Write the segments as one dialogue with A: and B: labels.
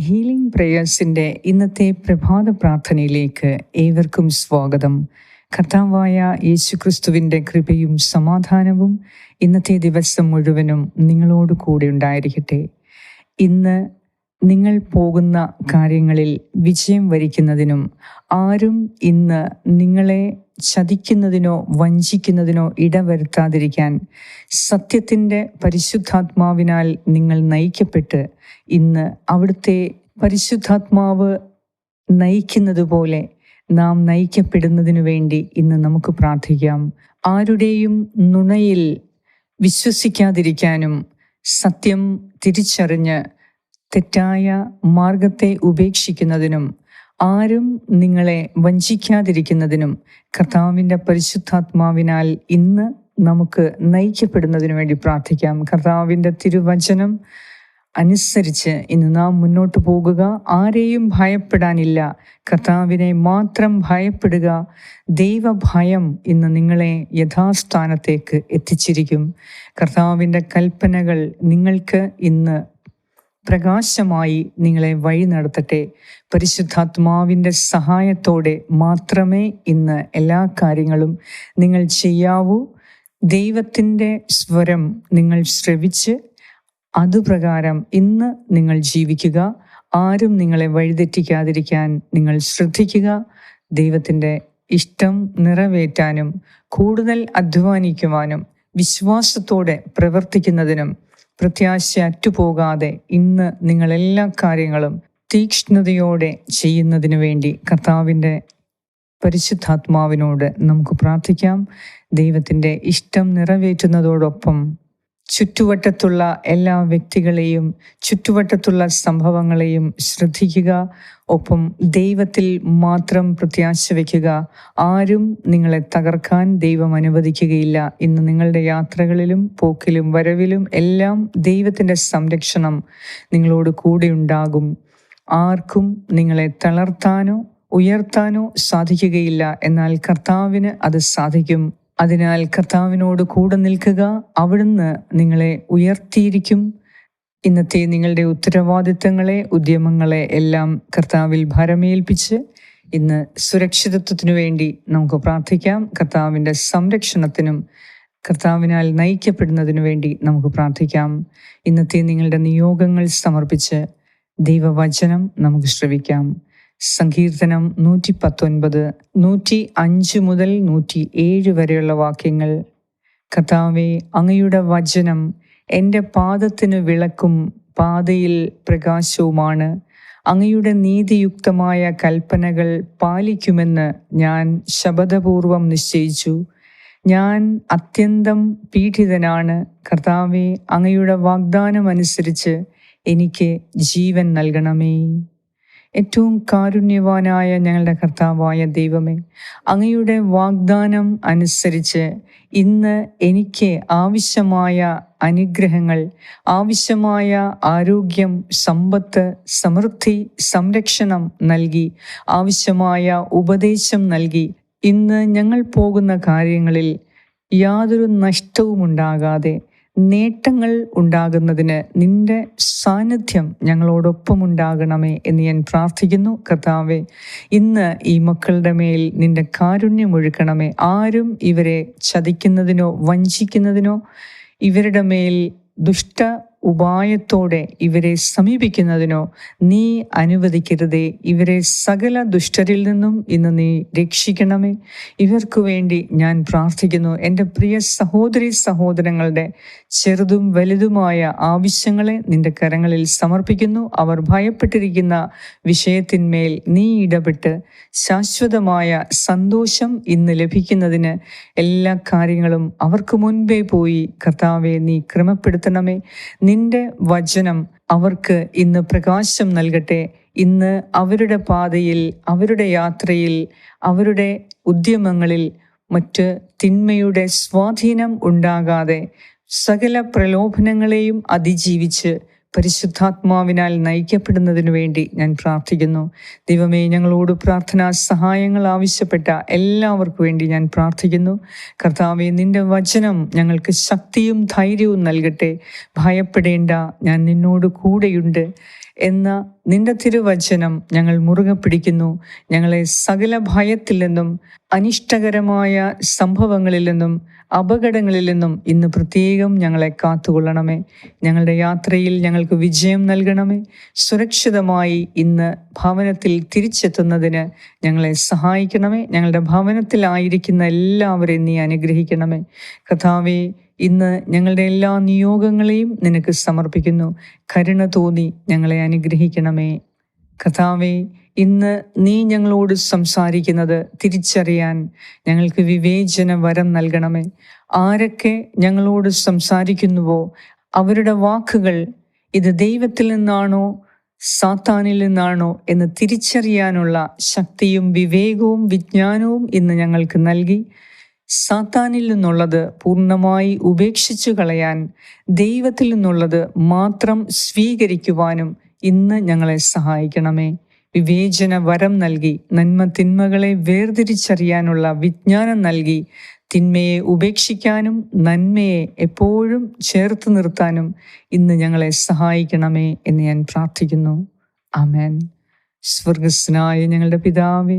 A: Healing പ്രേയേഴ്സിന്റെ ഇന്നത്തെ പ്രഭാത പ്രാർത്ഥനയിലേക്ക് ഏവർക്കും സ്വാഗതം. കർത്താവായ യേശുക്രിസ്തുവിന്റെ കൃപയും സമാധാനവും ഇന്നത്തെ ദിവസം മുഴുവനും നിങ്ങളോട് കൂടെ ഉണ്ടായിരിക്കട്ടെ. ഇന്ന് നിങ്ങൾ പോകുന്ന കാര്യങ്ങളിൽ വിജയം വരിക്കുന്നതിനും ആരും ഇന്ന് നിങ്ങളെ ചതിക്കുന്നതിനോ വഞ്ചിക്കുന്നതിനോ ഇടവരുത്താതിരിക്കാൻ സത്യത്തിന്റെ പരിശുദ്ധാത്മാവിനാൽ നിങ്ങൾ നയിക്കപ്പെട്ട് ഇന്ന് അവിടുത്തെ പരിശുദ്ധാത്മാവ് നയിക്കുന്നത് പോലെ നാം നയിക്കപ്പെടുന്നതിനു വേണ്ടി ഇന്ന് നമുക്ക് പ്രാർത്ഥിക്കാം. ആരുടെയും നുണയിൽ വിശ്വസിക്കാതിരിക്കാനും സത്യം തിരിച്ചറിഞ്ഞ് തെറ്റായ മാർഗത്തെ ഉപേക്ഷിക്കുന്നതിനും ആരും നിങ്ങളെ വഞ്ചിക്കാതിരിക്കുന്നതിനും കർത്താവിന്റെ പരിശുദ്ധാത്മാവിനാൽ ഇന്ന് നമുക്ക് നയിക്കപ്പെടുന്നതിനു വേണ്ടി പ്രാർത്ഥിക്കാം. കർത്താവിന്റെ തിരുവചനം അനുസരിച്ച് ഇന്ന് നാം മുന്നോട്ട് പോകുക. ആരെയും ഭയപ്പെടാനില്ല. കർത്താവിനെ മാത്രം ഭയപ്പെടുക. ദൈവഭയം ഇന്ന് നിങ്ങളെ യഥാസ്ഥാനത്തേക്ക് എത്തിച്ചിരിക്കും. കർത്താവിന്റെ കൽപ്പനകൾ നിങ്ങൾക്ക് ഇന്ന് പ്രകാശമായി നിങ്ങളെ വഴി നടത്തട്ടെ. പരിശുദ്ധാത്മാവിന്റെ സഹായത്തോടെ മാത്രമേ ഇന്ന് എല്ലാ കാര്യങ്ങളും നിങ്ങൾ ചെയ്യാവൂ. ദൈവത്തിന്റെ സ്വരം നിങ്ങൾ ശ്രവിച്ച് അതുപ്രകാരം ഇന്ന് നിങ്ങൾ ജീവിക്കുക. ആരും നിങ്ങളെ വഴിതെറ്റിക്കാതിരിക്കാൻ നിങ്ങൾ ശ്രദ്ധിക്കുക. ദൈവത്തിന്റെ ഇഷ്ടം നിറവേറ്റാനും കൂടുതൽ അധ്വാനിക്കുവാനും വിശ്വാസത്തോടെ പ്രവർത്തിക്കുന്നതിനും പ്രത്യാശ അറ്റുപോകാതെ ഇന്ന് നിങ്ങൾ എല്ലാ കാര്യങ്ങളും തീക്ഷ്ണതയോടെ ചെയ്യുന്നതിന് വേണ്ടി കർത്താവിന്റെ പരിശുദ്ധാത്മാവിനോട് നമുക്ക് പ്രാർത്ഥിക്കാം. ദൈവത്തിന്റെ ഇഷ്ടം നിറവേറ്റുന്നതോടൊപ്പം ചുറ്റുവട്ടത്തുള്ള എല്ലാ വ്യക്തികളെയും ചുറ്റുവട്ടത്തുള്ള സംഭവങ്ങളെയും ശ്രദ്ധിക്കുക. ഒപ്പം ദൈവത്തിൽ മാത്രം പ്രത്യാശ വയ്ക്കുക. ആരും നിങ്ങളെ തകർക്കാൻ ദൈവം അനുവദിക്കുകയില്ല. ഇന്ന് നിങ്ങളുടെ യാത്രകളിലും പോക്കിലും വരവിലും എല്ലാം ദൈവത്തിന്റെ സംരക്ഷണം നിങ്ങളോട് കൂടെ ഉണ്ടാകും. ആർക്കും നിങ്ങളെ തളർത്താനോ ഉയർത്താനോ സാധിക്കുകയില്ല. എന്നാൽ കർത്താവിന് അത് സാധിക്കും. അതിനാൽ കർത്താവിനോട് കൂടെ നിൽക്കുക. അവിടുന്ന് നിങ്ങളെ ഉയർത്തിയിരിക്കും. ഇന്നത്തെ നിങ്ങളുടെ ഉത്തരവാദിത്തങ്ങളെ ഉദ്യമങ്ങളെ എല്ലാം കർത്താവിൽ ഭരമേൽപ്പിച്ച് ഇന്ന് സുരക്ഷിതത്വത്തിനു വേണ്ടി നമുക്ക് പ്രാർത്ഥിക്കാം. കർത്താവിന്റെ സംരക്ഷണത്തിനും കർത്താവിനാൽ നയിക്കപ്പെടുന്നതിനു വേണ്ടി നമുക്ക് പ്രാർത്ഥിക്കാം. ഇന്നത്തെ നിങ്ങളുടെ നിയോഗങ്ങൾ സമർപ്പിച്ച് ദൈവവചനം നമുക്ക് ശ്രവിക്കാം. സങ്കീർത്തനം നൂറ്റി പത്തൊൻപത് നൂറ്റി അഞ്ച് മുതൽ നൂറ്റി ഏഴ് വരെയുള്ള വാക്യങ്ങൾ. കഥാവെ അങ്ങയുടെ വചനം എന്റെ പാദത്തിന് വിളക്കും പാതയിൽ പ്രകാശവുമാണ്. അങ്ങയുടെ നീതിയുക്തമായ കൽപ്പനകൾ പാലിക്കുമെന്ന് ഞാൻ ശബദപൂർവം നിശ്ചയിച്ചു. ഞാൻ അത്യന്തം പീഡിതനാണ്. കർത്താവെ അങ്ങയുടെ വാഗ്ദാനം അനുസരിച്ച് എനിക്ക് ജീവൻ നൽകണമേ. ഏറ്റവും കാരുണ്യവാനായ ഞങ്ങളുടെ കർത്താവായ ദൈവമേ അങ്ങയുടെ വാഗ്ദാനം അനുസരിച്ച് ഇന്ന് എനിക്ക് ആവശ്യമായ അനുഗ്രഹങ്ങൾ ആവശ്യമായ ആരോഗ്യം സമ്പത്ത് സമൃദ്ധി സംരക്ഷണം നൽകി ആവശ്യമായ ഉപദേശം നൽകി. ഇന്ന് ഞങ്ങൾ പോകുന്ന കാര്യങ്ങളിൽ യാതൊരു നഷ്ടവും ഉണ്ടാകാതെ നേട്ടങ്ങൾ ഉണ്ടാകുന്നതിന് നിന്റെ സാന്നിധ്യം ഞങ്ങളോടൊപ്പം ഉണ്ടാകണമേ എന്ന് ഞാൻ പ്രാർത്ഥിക്കുന്നു. കർത്താവെ ഇന്ന് ഈ മക്കളുടെ മേൽ നിന്റെ കാരുണ്യം ഒഴുക്കണമേ ആരും ഇവരെ ചതിക്കുന്നതിനോ വഞ്ചിക്കുന്നതിനോ ഇവരുടെ മേൽ ദുഷ്ട ഉപായത്തോടെ ഇവരെ സമീപിക്കുന്നതിനോ നീ അനുവദിക്കരുതേ. ഇവരെ സകല ദുഷ്ടരിൽ നിന്നും ഇന്ന് നീ രക്ഷിക്കണമേ. ഇവർക്കു വേണ്ടി ഞാൻ പ്രാർത്ഥിക്കുന്നു. എന്റെ പ്രിയ സഹോദരി സഹോദരങ്ങളുടെ ചെറുതും വലുതുമായ ആവശ്യങ്ങളെ നിന്റെ കരങ്ങളിൽ സമർപ്പിക്കുന്നു. അവർ ഭയപ്പെട്ടിരിക്കുന്ന വിഷയത്തിന്മേൽ നീ ഇടപെട്ട് ശാശ്വതമായ സന്തോഷം ഇന്ന് ലഭിക്കുന്നതിന് എല്ലാ കാര്യങ്ങളും അവർക്ക് മുൻപേ പോയി കർത്താവെ നീ ക്രമപ്പെടുത്തണമേ. നിന്റെ വചനം അവർക്ക് ഇന്ന് പ്രകാശം നൽകട്ടെ. ഇന്ന് അവരുടെ പാതയിൽ അവരുടെ യാത്രയിൽ അവരുടെ ഉദ്യമങ്ങളിൽ മറ്റ് തിന്മയുടെ സ്വാധീനം ഉണ്ടാകാതെ സകല പ്രലോഭനങ്ങളെയും അതിജീവിച്ച് പരിശുദ്ധാത്മാവിനാൽ നയിക്കപ്പെടുന്നതിനു വേണ്ടി ഞാൻ പ്രാർത്ഥിക്കുന്നു. ദൈവമേ ഞങ്ങളോട് പ്രാർത്ഥനാ സഹായങ്ങൾ ആവശ്യപ്പെട്ട എല്ലാവർക്കും വേണ്ടി ഞാൻ പ്രാർത്ഥിക്കുന്നു. കർത്താവെ നിന്റെ വചനം ഞങ്ങൾക്ക് ശക്തിയും ധൈര്യവും നൽകട്ടെ. ഭയപ്പെടേണ്ട ഞാൻ നിന്നോട് കൂടെയുണ്ട് എന്ന നിന്റെ തിരുവചനം ഞങ്ങൾ മുറുകെ പിടിക്കുന്നു. ഞങ്ങളെ സകല ഭയത്തിൽ നിന്നും അനിഷ്ടകരമായ സംഭവങ്ങളിൽ നിന്നും അപകടങ്ങളിൽ നിന്നും ഇന്ന് പ്രത്യേകം ഞങ്ങളെ കാത്തുകൊള്ളണമേ. ഞങ്ങളുടെ യാത്രയിൽ ഞങ്ങൾക്ക് വിജയം നൽകണമേ. സുരക്ഷിതമായി ഇന്ന് ഭവനത്തിൽ തിരിച്ചെത്തുന്നതിന് ഞങ്ങളെ സഹായിക്കണമേ. ഞങ്ങളുടെ ഭവനത്തിലായിരിക്കുന്ന എല്ലാവരെയും നീ അനുഗ്രഹിക്കണമേ. കഥാവേ ഇന്ന് ഞങ്ങളുടെ എല്ലാ നിയോഗങ്ങളെയും നിനക്ക് സമർപ്പിക്കുന്നു. കരുണ തോന്നി ഞങ്ങളെ അനുഗ്രഹിക്കണമേ. കഥാവേ ഇന്ന് നീ ഞങ്ങളോട് സംസാരിക്കുന്നത് തിരിച്ചറിയാൻ ഞങ്ങൾക്ക് വിവേചന വരം നൽകണമേ. ആരൊക്കെ ഞങ്ങളോട് സംസാരിക്കുന്നുവോ അവരുടെ വാക്കുകൾ ഇത് ദൈവത്തിൽ നിന്നാണോ സാത്താനിൽ നിന്നാണോ എന്ന് തിരിച്ചറിയാനുള്ള ശക്തിയും വിവേകവും വിജ്ഞാനവും ഇന്ന് ഞങ്ങൾക്ക് നൽകി. സാത്താനിൽ നിന്നുള്ളത് പൂർണമായി ഉപേക്ഷിച്ചു കളയാൻ ദൈവത്തിൽ നിന്നുള്ളത് മാത്രം സ്വീകരിക്കുവാനും ഇന്ന് ഞങ്ങളെ സഹായിക്കണമേ. വിവേചന വരം നൽകി നന്മ തിന്മകളെ വേർതിരിച്ചറിയാനുള്ള വിജ്ഞാനം നൽകി തിന്മയെ ഉപേക്ഷിക്കാനും നന്മയെ എപ്പോഴും ചേർത്ത് നിർത്താനും ഇന്ന് ഞങ്ങളെ സഹായിക്കണമേ എന്ന് ഞാൻ പ്രാർത്ഥിക്കുന്നു. ആമേൻ. സ്വർഗസ്നായ ഞങ്ങളുടെ പിതാവേ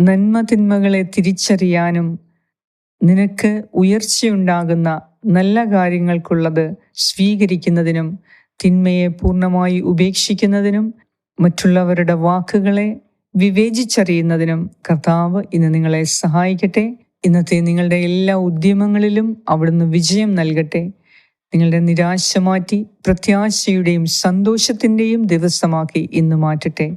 A: നന്മ തിന്മകളെ തിരിച്ചറിയാനും നിനക്ക് ഉയർച്ചയുണ്ടാകുന്ന നല്ല കാര്യങ്ങൾക്കുള്ളത് സ്വീകരിക്കുന്നതിനും തിന്മയെ പൂർണമായി ഉപേക്ഷിക്കുന്നതിനും മറ്റുള്ളവരുടെ വാക്കുകളെ വിവേചിച്ചറിയുന്നതിനും കർത്താവ് ഇന്ന് നിങ്ങളെ സഹായിക്കട്ടെ. ഇന്നത്തെ നിങ്ങളുടെ എല്ലാ ഉദ്യമങ്ങളിലും അവിടുന്ന് വിജയം നൽകട്ടെ. നിങ്ങളുടെ നിരാശ മാറ്റി പ്രത്യാശയുടെയും സന്തോഷത്തിന്റെയും ദിവസമാക്കി ഇന്ന് മാറ്റട്ടെ.